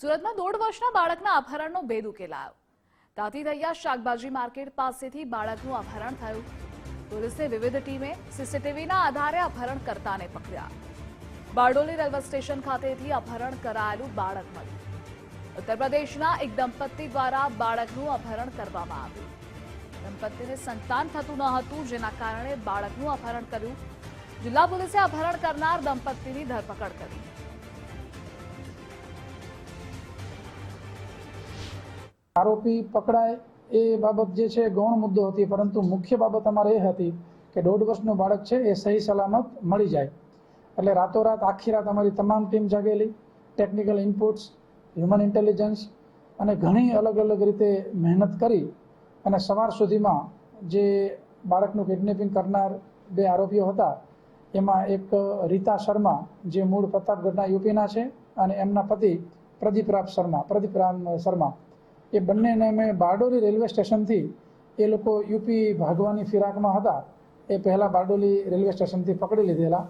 સુરતમાં દોઢ વર્ષના બાળકના અપહરણનો ભેદ ઉકેલાયો. તાતી દૈયા શાકભાજી માર્કેટ પાસેથી બાળકનું અપહરણ થયું. પોલીસે વિવિધ ટીમે સીસીટીવીના આધારે અપહરણકર્તાને પકડ્યા. બારડોલી રેલવે સ્ટેશન ખાતેથી અપહરણ કરાયેલું બાળક મળ્યું ઉત્તર પ્રદેશના એક દંપતી દ્વારા બાળકનું અપહરણ કરવામાં આવ્યું. દંપતીને સંતાન થતું ન હતું, જેના કારણે બાળકનું અપહરણ કર્યું. જિલ્લા પોલીસે અપહરણ કરનાર દંપતીની ધરપકડ કરી. આરોપી પકડાય એ બાબત જે છે ગૌણ મુદ્દો હતી, પરંતુ મુખ્ય બાબત અમારે એ હતી કે દોઢ વર્ષનું બાળક છે એ સહી સલામત મળી જાય. એટલે રાતોરાત, આખી રાત અમારી તમામ ટીમ જાગેલી ટેકનિકલ ઇનપુટ્સ હ્યુમન ઇન્ટેલિજન્સ અને ઘણી અલગ અલગ રીતે મહેનત કરી અને સવાર સુધીમાં જે બાળકનું કિડનેપિંગ કરનાર બે આરોપીઓ હતા, એમાં એક રીતા શર્મા જે મૂળ પ્રતાપગઢના યુપીના છે અને એમના પતિ પ્રદીપરામ શર્મા પ્રદીપરામ શર્મા. એ બંનેને અમે બારડોલી રેલવે સ્ટેશનથી એ લોકો યુપી ભાગવાની ફિરાકમાં હતા. એ પહેલાં બારડોલી રેલવે સ્ટેશનથી પકડી લીધેલા.